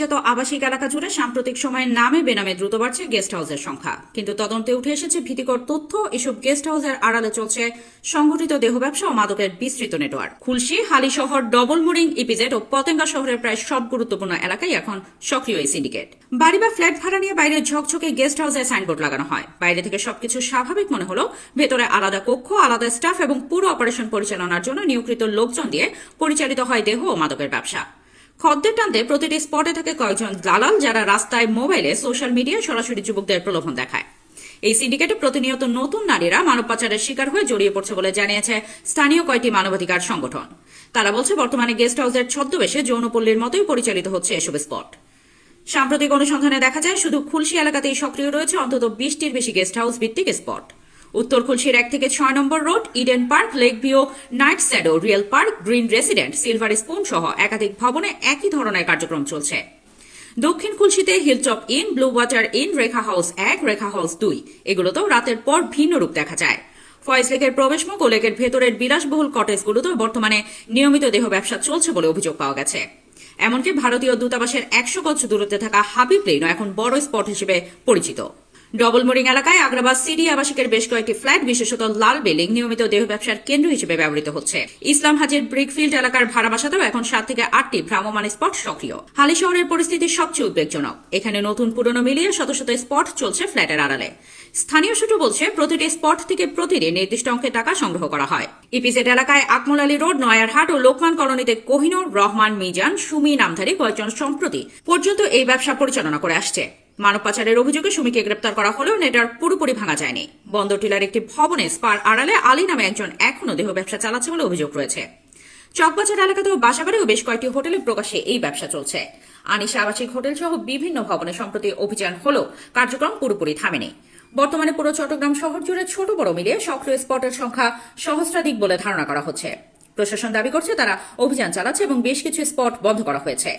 অভিজাত আবাসিক এলাকা জুড়ে সাম্প্রতিক সময়ে নামে বেনামে দ্রুত বাড়ছে গেস্ট হাউসের সংখ্যা। কিন্তু তদন্তে উঠে এসেছে ভীতিকর তথ্য, এসব গেস্ট হাউসের আড়ালে চলছে সংগঠিত দেহ ব্যবসা ও মাদকের বিস্তৃত network Khulshi Halishahar double mooring EPZ ও পতেঙ্গা শহরের প্রায় সব গুরুত্বপূর্ণ এলাকায় এখন সক্রিয় এই সিন্ডিকেট বাড়ি বা ফ্ল্যাট ভাড়া নিয়ে বাইরে ঝকঝকে গেস্ট হাউসে সাইনবোর্ড লাগানো হয়। বাইরে থেকে সবকিছু স্বাভাবিক মনে হলো ভেতরে আলাদা কক্ষ, আলাদা স্টাফ এবং পুরো অপারেশন পরিচালনার জন্য নিয়োগকৃত লোকজন দিয়ে পরিচালিত হয় দেহ ও মাদকের ব্যবসা। খদ্দের টানতে প্রতিটি স্পটে থাকে কয়েকজন দালাল যারা রাস্তায় মোবাইলে সোশ্যাল মিডিয়ায় সরাসরি যুবকদের প্রলোভন দেখায়। এই সিন্ডিকেটে প্রতিনিয়ত নতুন নারীরা মানব পাচারের শিকার হয়ে জড়িয়ে পড়ছে বলে জানিয়েছে স্থানীয় কয়েকটি মানবাধিকার সংগঠন। তারা বলছে, বর্তমানে গেস্ট হাউসের ছদ্মবেশে যৌনপল্লীর মতোই পরিচালিত হচ্ছে এসব স্পট। সাম্প্রতিক অনুসন্ধানে দেখা যায়, শুধু খুলশি এলাকাতেই সক্রিয় রয়েছে অন্তত বিশটির বেশি গেস্ট হাউস ভিত্তিক স্পট। উত্তর খুলশির এক থেকে ছয় number road Eden Park Lake View Night Shadow Real Park Green Resident Silver Spoon সহ একাধিক ভবনে একই ধরনের কার্যক্রম চলছে। দক্ষিণ খুলশিতে Hilltop Inn Blue Water Inn Rekha House এক রেখা হাউস দুই। এগুলোতেও রাতের পর ভিন্ন রূপ দেখা যায়। ফয়েজ লেকের প্রবেশমুখ ও লেকের ভেতরের বিলাসবহুল কটেজগুলোতেও বর্তমানে নিয়মিত দেহ ব্যবসা চলছে বলে অভিযোগ পাওয়া গেছে। এমনকি ভারতীয় দূতাবাসের একশো গজ দূরত্বে থাকা হাবিব এখন বড় স্পট হিসেবে পরিচিত। ডবল মোরিং এলাকায় আগ্রাবাদ সিডি আবাসিকের বেশ কয়েকটি ফ্ল্যাট, বিশেষত লাল বিল্ডিং, নিয়মিত দেহ ব্যবসার কেন্দ্র হিসেবে ব্যবহৃত হচ্ছে। ইসলাম হাজির ব্রিকফিল্ড এলাকার ভাড়া বাসাতেও এখন সাত থেকে আটটি ভ্রাম্যমান স্পট সক্রিয়। হালি শহরের পরিস্থিতি সবচেয়ে উদ্বেগজনক। এখানে নতুন পুরনো মিলিয়ে শত শত স্পট চলছে ফ্ল্যাটের আড়ালে। স্থানীয় সূত্র বলছে, প্রতিটি স্পট থেকে প্রতিদিন নির্দিষ্ট অঙ্কের টাকা সংগ্রহ করা হয়। ইপিজেড এলাকায় আকমল আলী রোড, নয়ারহাট ও লোকমান কলোনিতে কোহিনুর রহমান মিজান, সুমি নামধারী কয়েকজন সম্প্রতি পর্যন্ত এই ব্যবসা পরিচালনা করে আসছে। মানব পাচারের অভিযোগে সুমিকে গ্রেপ্তার করা হলেও নেটওয়ার্ক পুরোপুরি ভাঙা যায়নি। বন্দর টিলার একটি ভবনে স্পার আড়ালে আলী নামে একজন এখনও দেহ ব্যবসা চালাচ্ছে বলে অভিযোগ রয়েছে। চকবাজার এলাকাতেও বাসাবাড়ি ও বেশ কয়েকটি হোটেলে প্রকাশ্যে এই ব্যবসা চলছে। আনিসা আবাসিক হোটেল সহ বিভিন্ন ভবনে সম্প্রতি অভিযান হলেও কার্যক্রম পুরোপুরি থামেনি। বর্তমানে পুরো চট্টগ্রাম শহর জুড়ে ছোট বড় মিলিয়ে সক্রিয় স্পটের সংখ্যা সহস্রাধিক বলে ধারণা করা হচ্ছে। প্রশাসন দাবি করছে তারা অভিযান চালাচ্ছে এবং বেশ কিছু স্পট বন্ধ করা হয়েছে।